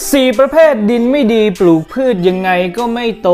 4 ประเภทดินไม่ดีปลูกพืชยังไงก็ไม่โต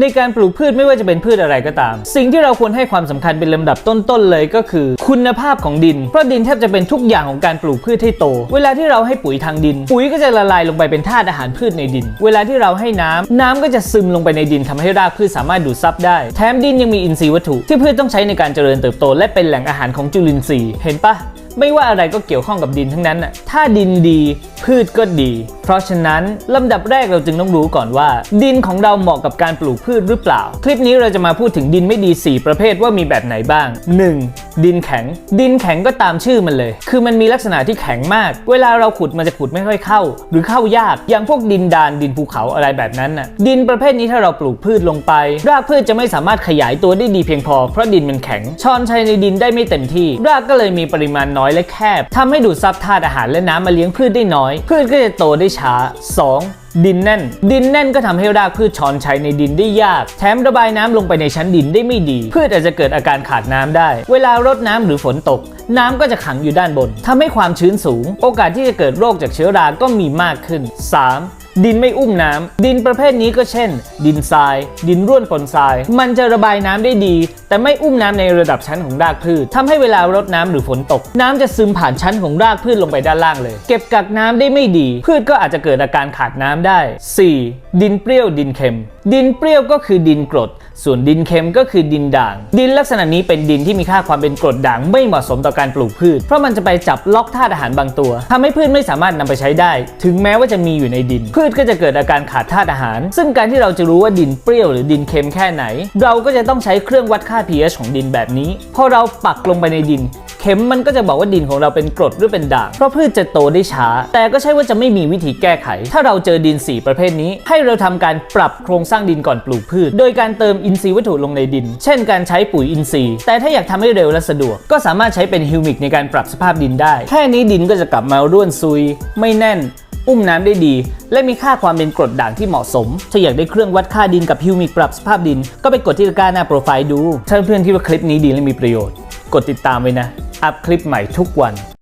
ในการปลูกพืชไม่ว่าจะเป็นพืชอะไรก็ตาม สิ่งที่เราควรให้ความสำคัญเป็นลำดับต้นๆเลยก็คือ คุณภาพของดิน เพราะดินแทบจะเป็นทุกอย่างของการปลูกพืชให้โต เวลาที่เราให้ปุ๋ยทางดิน ปุ๋ยก็จะละลายลงไปเป็นธาตุอาหารพืชในดิน เวลาที่เราให้น้ำน้ำก็จะซึมลงไปในดินทำให้รากพืชสามารถดูดซับได้ แถมดินยังมีอินทรีย์วัตถุ ที่พืชต้องใช้ในการเจริญเติบโต และเป็นแหล่งอาหารของจุลินทรีย์เห็นปะไม่ว่าอะไรก็เกี่ยวข้องกับดินทั้งนั้นน่ะถ้าดินดีพืชก็ดี เพราะฉะนั้นลำดับแรกเราจึงต้องรู้ก่อนว่า ดินของเราเหมาะกับการปลูกพืชหรือเปล่า คลิปนี้เราจะมาพูดถึงดินไม่ดี 4 ประเภทว่ามีแบบไหนบ้าง 1. ดินแข็ง ดินแข็งก็ตามชื่อมันเลย คือมันมีลักษณะที่แข็งมาก เวลาเราขุดมันจะขุดไม่ค่อยเข้า หรือเข้ายาก อย่างพวกดินดานดินภูเขาอะไรแบบนั้นน่ะ ดินประเภทนี้ถ้าเราปลูกพืชลงไป รากพืชจะไม่สามารถขยายตัวได้ดีเพียงพอ เพราะดินมันแข็ง ช้อนชัยในดินได้ไม่เต็มที่ รากก็เลยมีปริมาณน้อยและแคบทำให้ดูดซับธาตุอาหารและน้ำมาเลี้ยงพืชได้น้อย พืชก็จะโตได้ช้า 2. ดินแน่น ดินแน่นก็ทำให้รากพืชช้อนใช้ในดินได้ยาก แถมระบายน้ำลงไปในชั้นดินได้ไม่ดี พืชอาจจะเกิดอาการขาดน้ำได้ เวลารดน้ำหรือฝนตก น้ำก็จะขังอยู่ด้านบนทำให้ความชื้นสูง โอกาสที่จะเกิดโรคจากเชื้อราก็มีมากขึ้น 3. ดินไม่อุ้มน้ำดินประเภทนี้ก็เช่น ดินทราย ดินร่วนปนทราย มันจะระบายน้ำได้ดี แต่ไม่อุ้มน้ำในระดับชั้นของรากพืชทำให้เวลารดน้ำหรือฝนตก น้ำจะซึมผ่านชั้นของรากพืชลงไปด้านล่างเลย เก็บกักน้ำได้ไม่ดี พืชก็อาจจะเกิดอาการขาดน้ำได้ 4. ดินเปรี้ยวดินเค็ม ดินเปรี้ยวก็คือดินกรด ส่วนดินเค็มก็คือดินด่าง ดินลักษณะนี้เป็นดินที่มีค่าความเป็นกรดด่างไม่เหมาะสมต่อการปลูกพืช เพราะมันจะไปจับล็อกธาตุอาหารบางตัวทำให้พืชไม่สามารถนำไปใช้ได้ ถึงแม้ว่าจะมีอยู่ในดิน พืชก็จะเกิดอาการขาดธาตุอาหาร ซึ่งการที่เราจะรู้ว่าดินเปรี้ยวหรือดินเค็มแค่ไหน เราก็จะต้องใช้เครื่องวัดค่า pH ของดินแบบนี้พอเราปักลงไปในดินเข็มมันก็จะบอกว่าดินของเราเป็นกรดหรือเป็นด่าง เพราะพืชจะโตได้ช้า แต่ก็ใช่ว่าจะไม่มีวิธีแก้ไข ถ้าเราเจอดิน 4 ประเภทนี้ ให้เราทำการปรับโครงสร้างดินก่อนปลูกพืช โดยการเติมอินทรีย์วัตถุลงในดิน เช่น การใช้ปุ๋ยอินทรีย์ แต่ถ้าอยากทำให้เร็วและสะดวก ก็สามารถใช้เป็นฮิวมิกในการปรับสภาพดินได้ แค่นี้ดินก็จะกลับมาร่วนซุย ไม่แน่นอุ้มน้ำได้ดี และมีค่าความเป็นกรดด่างที่เหมาะสม ถ้าอยากได้เครื่องวัดค่าดินกับฮิวมิกปรับสภาพดิน ก็ไปกดที่ตะกร้าหน้าโปรไฟล์ดู ถ้าเพื่อนคิดว่าคลิปนี้ดีและมีประโยชน์ กดติดตามไว้นะ อัพคลิปใหม่ทุกวัน